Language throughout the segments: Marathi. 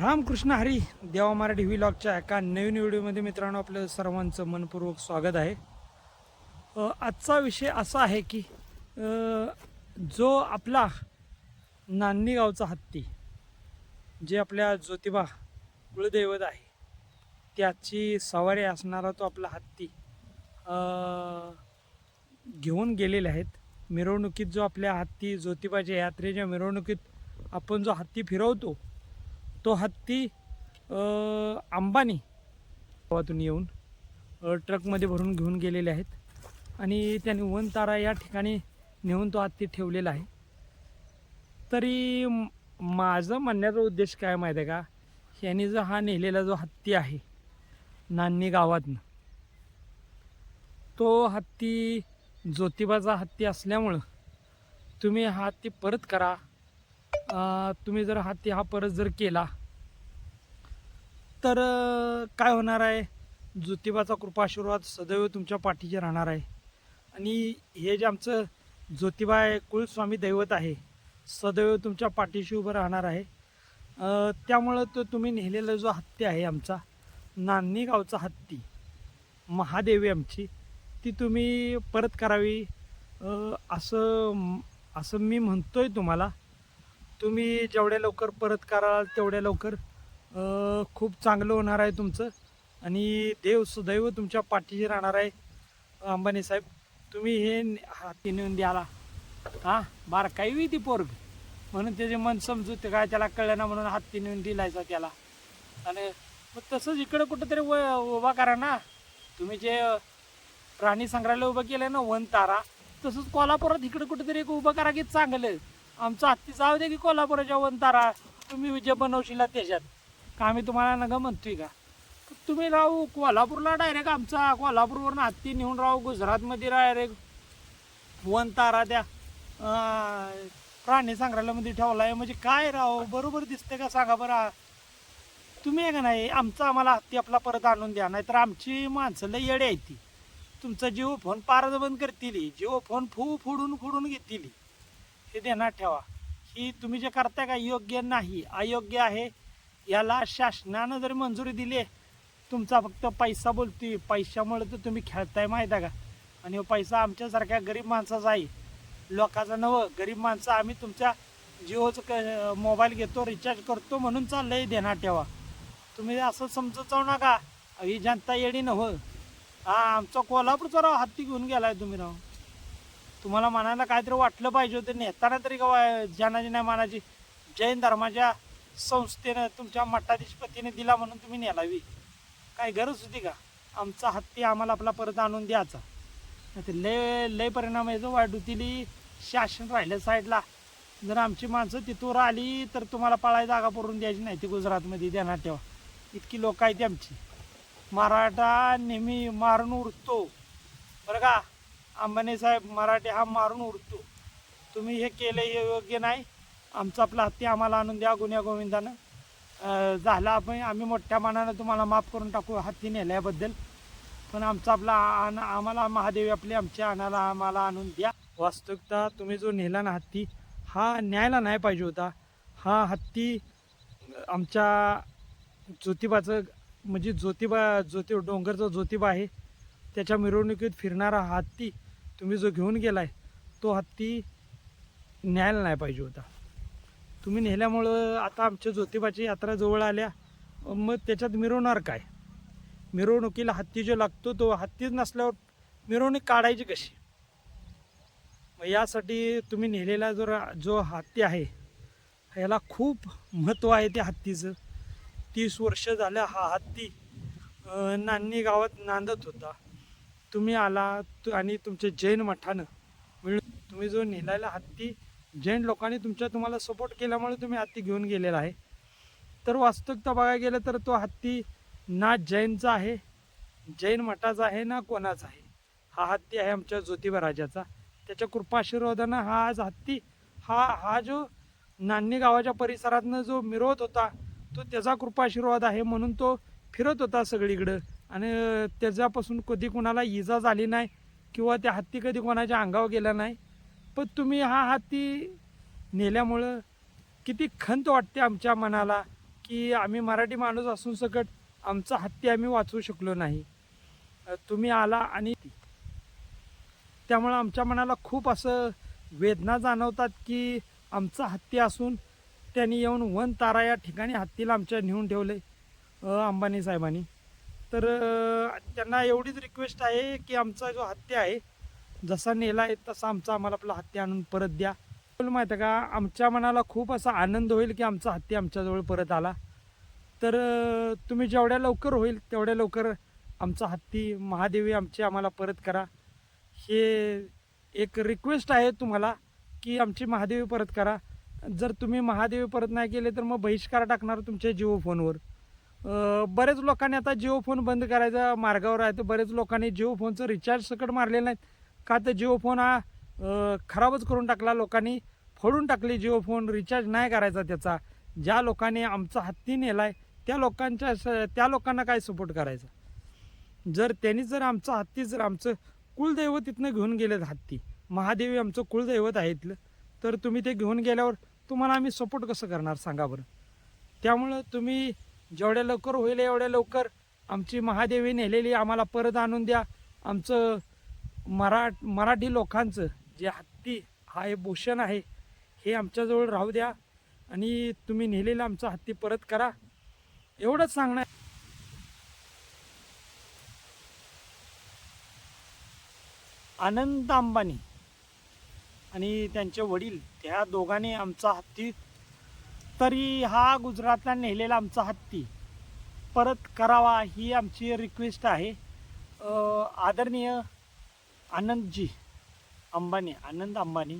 रामकृष्ण हरी देवा मराठी व्हिलॉगच्या एका नवीन व्हिडिओमध्ये मित्रांनो आपलं सर्वांचं मनपूर्वक स्वागत आहे. आजचा विषय असा आहे की जो आपला नान्नी गावचा हत्ती जे आपल्या ज्योतिबा कुळदैवत आहे त्याची सवारी असणारा तो आपला हत्ती घेऊन गेलेले आहेत. मिरवणुकीत जो आपल्या हत्ती ज्योतिबाच्या यात्रेच्या मिरवणुकीत आपण जो हत्ती फिरवतो तो हत्ती अंबानी गावातून येऊन ट्रकमध्ये भरून घेऊन गेलेले आहेत. आणि त्यांनी वनतारा या ठिकाणी नेऊन तो हत्ती ठेवलेला आहे. तरी माझं म्हणण्याचा उद्देश काय माहीत आहे का? यांनी जो हा नेलेला जो हत्ती आहे नान्नी गावातनं तो हत्ती ज्योतिबाचा हत्ती असल्यामुळं तुम्ही हा हत्ती परत करा. तुम्ही जर हत्ती हा परत जर केला तर काय होणार आहे? ज्योतिबाचा कृपाशीर्वाद सदैव तुमच्या पाठीचे राहणार आहे. आणि हे जे आमचं ज्योतिबा आहे कुलस्वामी दैवत आहे सदैव तुमच्या पाठीशी उभं राहणार आहे. त्यामुळं तो तुम्ही नेलेला जो हत्ती आहे आमचा नान्नी गावचा हत्ती महादेवी आमची ती तुम्ही परत करावी. असं असं मी म्हणतो आहे तुम्हाला. तुम्ही जेवढ्या लवकर परत कराल तेवढ्या लवकर खूप चांगलं होणार आहे तुमचं. आणि देव सुदैव तुमच्या पाठीशी राहणार आहे. अंबानी साहेब तुम्ही हे हाती नेऊन द्याला. हां बारकाई बी ती पोरग. म्हणून त्याचे मन समजूत काय त्याला कळलं ना म्हणून हाती नेऊन दिलायचा त्याला. आणि मग तसंच इकडं कुठंतरी व उभा करा ना. तुम्ही जे प्राणी संग्रहालय उभं केलं ना वन तारा तसंच कोल्हापुरात इकडं कुठंतरी एक उभं करा की चांगलं. आमचं हत्ती जाऊ दे की कोल्हापुराच्या वन तारा. तुम्ही जे बनवशील त्याच्यात. का आम्ही तुम्हाला नका म्हणतोय का? तुम्ही राहू कोल्हापूरला डायरेक्ट आमचा. कोल्हापूरवरून हत्ती नेऊन राहू. गुजरातमध्ये डायरेक्ट वन तारा त्या प्राणी संग्रहालयामध्ये ठेवला आहे म्हणजे काय राव? बरोबर दिसते का? सांगा बरं. तुम्ही आहे का नाही? आमचा आम्हाला हत्ती आपला परत आणून द्या. नाहीतर आमची माणसं लय येडे आहेत ती. तुमचा जिओ फोन पारद बंद करतील जिओ फोन फू फोडून फोडून घेतील. हे ध्यानात ठेवा. ही तुम्ही जे करताय का योग्य नाही अयोग्य आहे याला शासनानं जरी मंजुरी दिली आहे, तुमचा फक्त पैसा बोलतोय पैशामुळे तर तुम्ही खेळताय माहीत आहे का? आणि हो पैसा आमच्यासारख्या गरीब माणसाचा आहे. लोकाचा नवं गरीब माणसं आम्ही तुमच्या जिओचं क मोबाईल घेतो रिचार्ज करतो म्हणून चाललंय देणार ठेवा. तुम्ही असं समजत जाऊ नका. ही जनता येडी नव्ह. हा आमचा कोल्हापूरचा राव हत्ती घेऊन गेलाय तुम्ही राव. तुम्हाला मनाला काहीतरी वाटलं पाहिजे होतं. नेताना तरी का जनाची नाही मानाची जैन धर्माच्या संस्थेनं तुमच्या मठाधीशपतीने दिला म्हणून तुम्ही नेलावी. काय गरज होती का? आमचा हत्ती आम्हाला आपला परत आणून द्यायचा. नाहीतर लय लय परिणाम आहे वाईट होतील शासन राहिलं साईडला. जर आमची माणसं तिथून आली तर तुम्हाला पळाय जागा पडून द्यायची नाही ती गुजरातमध्ये देणार ठेवा इतकी लोक आहेत आमची. मराठा नेहमी मारून उरतो बरं का? अंबानी साहेब मराठी हा मारून उरतो तुम्ही हे केलं हे योग्य नाही. आमचा आपला हत्ती आम्हाला आणून द्या गुन्ह्या गोविंदानं. झाला आपण आम्ही मोठ्या मानानं तुम्हाला माफ करून टाकू हत्ती नेल्याबद्दल. पण आमचा आपला आण आम्हाला महादेवी आपली आमच्या आणाला आम्हाला आणून द्या. वास्तविकता तुम्ही जो नेला ना हत्ती हा न्यायला नाही पाहिजे होता. हा हत्ती आमच्या ज्योतिबाचं म्हणजे ज्योतिबा ज्योति डोंगरचा ज्योतिबा आहे. त्याच्या मिरवणुकीत फिरणारा हत्ती तुम्ही जो घेऊन गेलाय तो हत्ती न्यायला नाही पाहिजे होता. तुम्ही नेल्यामुळं आता आमच्या ज्योतिबाची यात्रा जवळ आल्या मग त्याच्यात मिरवणार काय? मिरवणुकीला हत्ती जो लागतो तो हत्तीच नसल्यावर मिरवणूक काढायची कशी? मग यासाठी तुम्ही नेलेला जो जो हत्ती आहे ह्याला खूप महत्त्व आहे त्या हत्तीचं. तीस वर्ष झालं हा हत्ती नान्नी गावात नांदत होता. तुम्ही आला तु- आणि तुमच्या जैन मठानं मिळून तुम्ही जो नेलायला हत्ती जैन लोकांनी तुमच्या तुम्हाला सपोर्ट केल्यामुळे तुम्ही हत्ती घेऊन गेलेला आहे. तर वास्तविकता बघायला गेलं तर तो हत्ती ना जैनचा आहे जैन मठाचा आहे ना कोणाचा आहे. हा हत्ती आहे आमच्या ज्योतिबा राजाचा. त्याच्या कृपाशीर्वादानं हा आज हत्ती हा हा जो नान्नी गावाच्या परिसरातनं जो मिरवत होता तो त्याचा कृपाशीर्वाद आहे म्हणून तो फिरत होता सगळीकडं. आणि त्याच्यापासून कधी कोणाला इजा झाली नाही किंवा त्या हत्ती कधी कोणाच्या अंगावर गेला नाही. पण तुम्ही हा हत्ती नेल्यामुळं किती खंत वाटते आमच्या मनाला की आम्ही मराठी माणूस असून सकट आमचा हत्ती आम्ही वाचवू शकलो नाही. तुम्ही आला आणि त्यामुळं आमच्या मनाला खूप असं वेदना जाणवतात की आमचा हत्ती असून त्यांनी येऊन वन तारा या ठिकाणी हत्तीला आमच्या नेऊन ठेवले अंबानी साहेबांनी. तर त्यांना एवढीच रिक्वेस्ट आहे की आमचा जो हत्ती आहे जसा नेला आहे तसा आमचा आम्हाला आपला हत्ती आणून परत द्या. माहिती आहे का आमच्या मनाला खूप असा आनंद होईल की आमचा हत्ती आमच्याजवळ परत आला. तर तुम्ही जेवढ्या लवकर होईल तेवढ्या लवकर आमचा हत्ती महादेवी आमची आम्हाला परत करा. हे एक रिक्वेस्ट आहे तुम्हाला की आमची महादेवी परत करा. जर तुम्ही महादेवी परत नाही केले तर मग बहिष्कार टाकणार तुमच्या जिओ फोनवर बरेच लोकांनी आता जिओ फोन बंद करायचा मार्गावर आहे. तर बरेच लोकांनी जिओ फोनचं रिचार्ज सकट मारलेलं नाहीत का तर जिओ फोन हा खराबच करून टाकला लोकांनी. फोडून टाकली जिओ फोन रिचार्ज नाही करायचा त्याचा. ज्या लोकांनी आमचा हत्ती नेलाय त्या लोकांच्या स- त्या लोकांना काय सपोर्ट करायचा? जर त्यांनी जर आमचा हत्ती जर आमचं कुलदैवत इथनं घेऊन गेलेत हत्ती महादेवी आमचं कुलदैवत आहे इथलं तर तुम्ही ते घेऊन गेल्यावर तुम्हाला आम्ही सपोर्ट कसं करणार सांगा बरं? त्यामुळं तुम्ही जेवढ्या लवकर होईल एवढ्या लवकर आमची महादेवी नेलेली आम्हाला परत आणून द्या. आमचं मरा मराठी लोकांचं जे हत्ती हा हे भूषण आहे हे आमच्याजवळ राहू द्या. आणि तुम्ही नेलेला आमचा हत्ती परत करा. एवढंच सांगणार. आनंद अंबानी आणि त्यांचे वडील त्या दोघांनी आमचा हत्ती तरी हा गुजरातला नेलेला आमचा हत्ती. परत करावा ही आमची रिक्वेस्ट आहे. आदरणीय आनंदजी अंबानी आनंद अंबानी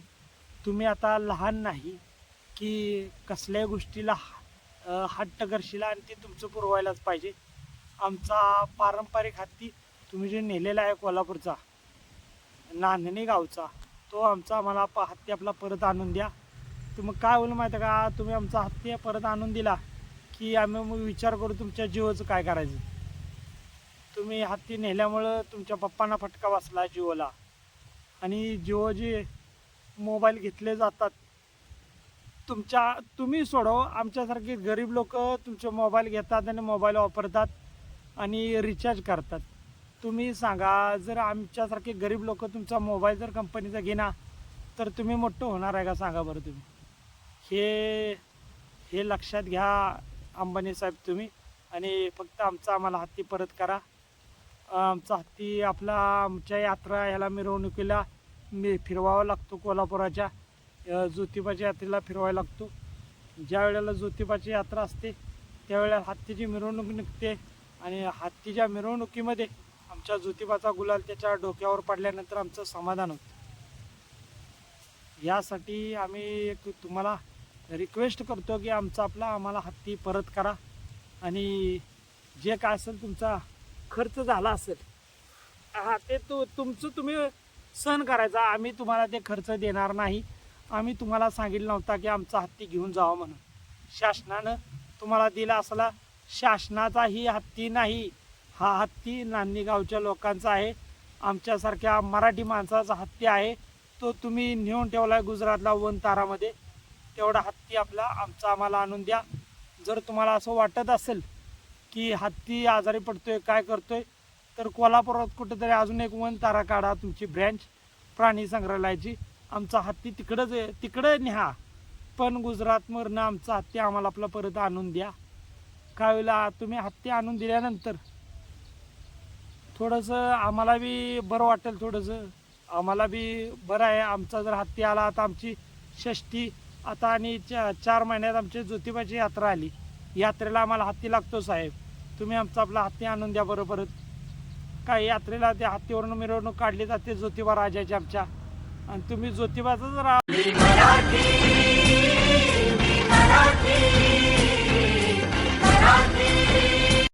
तुम्ही आता लहान नाही की कसल्याही गोष्टीला हट्ट करशील आणि ते तुमचं पुरवायलाच पाहिजे. आमचा पारंपरिक हत्ती तुम्ही जे नेलेला आहे कोल्हापूरचा नांदणी गावचा तो आमचा आम्हाला प- हत्ती आपला परत आणून द्या. तर मग काय होईल माहिती आहे का? तुम्ही आमचा हत्ती परत आणून दिला की आम्ही मग विचार करू तुमच्या जीवाचं काय करायचं. तुम्ही हत्ती नेल्यामुळं तुमच्या पप्पांना फटका बसला जिओला. आणि जिओ जे मोबाईल घेतले जातात. तुमच्या तुम्ही सोडव हो, आमच्यासारखे गरीब लोक तुमचे मोबाईल घेतात आणि मोबाईल वापरतात आणि रिचार्ज करतात. तुम्ही सांगा जर आमच्यासारखे गरीब लोक तुमचा मोबाईल जर कंपनीचा घेणार तर तुम्ही मोठं होणार आहे का? सांगा बरं तुम्ही. हे हे लक्षात घ्या अंबानी साहेब तुम्ही. आणि फक्त आमचा आम्हाला हत्ती परत करा. आमचा हत्ती आपला आमच्या यात्रा ह्याला मिरवणुकीला मी फिरवावा लागतो कोल्हापुराच्या. ज्योतिबाच्या यात्रेला फिरवायला लागतो. ज्या वेळेला ज्योतिबाची यात्रा असते त्यावेळेला हत्तीची मिरवणूक निघते. आणि हत्तीच्या मिरवणुकीमध्ये आमच्या ज्योतिबाचा गुलाल त्याच्या डोक्यावर पडल्यानंतर आमचं समाधान होतं. यासाठी आम्ही एक तुम्हाला रिक्वेस्ट करतो की आमचा आपला आम्हाला हत्ती परत करा. आणि जे काय असेल तुमचा खर्च झाला असेल हा ते तू तुमचं तुम्ही सहन करायचा. आम्ही तुम्हाला ते खर्च देणार नाही. आम्ही तुम्हाला सांगितलं नव्हता की आमचा हत्ती घेऊन जावा म्हणून. शासनानं तुम्हाला दिला असला शासनाचा ही हत्ती नाही. हा हत्ती नांदीगावच्या लोकांचा आहे. आमच्यासारख्या मराठी माणसाचा हत्ती आहे. तो तुम्ही नेऊन ठेवला आहे गुजरातला वन तारामध्ये तेवढा हत्ती आपला आमचा आम्हाला आणून द्या. जर तुम्हाला असं वाटत असेल की हत्ती आजारी पडतोय काय करतोय तर कोल्हापुरात कुठेतरी अजून एक वन तारा काढा तुमची ब्रँच प्राणी संग्रहालयाची. आमचा हत्ती तिकडंच आहे तिकडं न्या. पण गुजरातमधनं आमचा हत्ती आम्हाला आपला परत आणून द्या. काय वेळेला तुम्ही हत्ती आणून दिल्यानंतर थोडंसं आम्हाला बी बरं वाटेल थोडंसं. आम्हाला बी बरं आहे. आमचा जर हत्ती आला तर आमची षष्टी आता आणि चा चार महिन्यात आमची ज्योतिबाची यात्रा आली. यात्रेला आम्हाला हत्ती लागतो साहेब. तुम्ही आमचा आपला हत्ती आणून द्या बरं परत काय यात्रेला त्या हत्तीवरून मिरवणूक काढली जाते ज्योतिबा राजाची आमच्या. आणि तुम्ही ज्योतिबाचा जर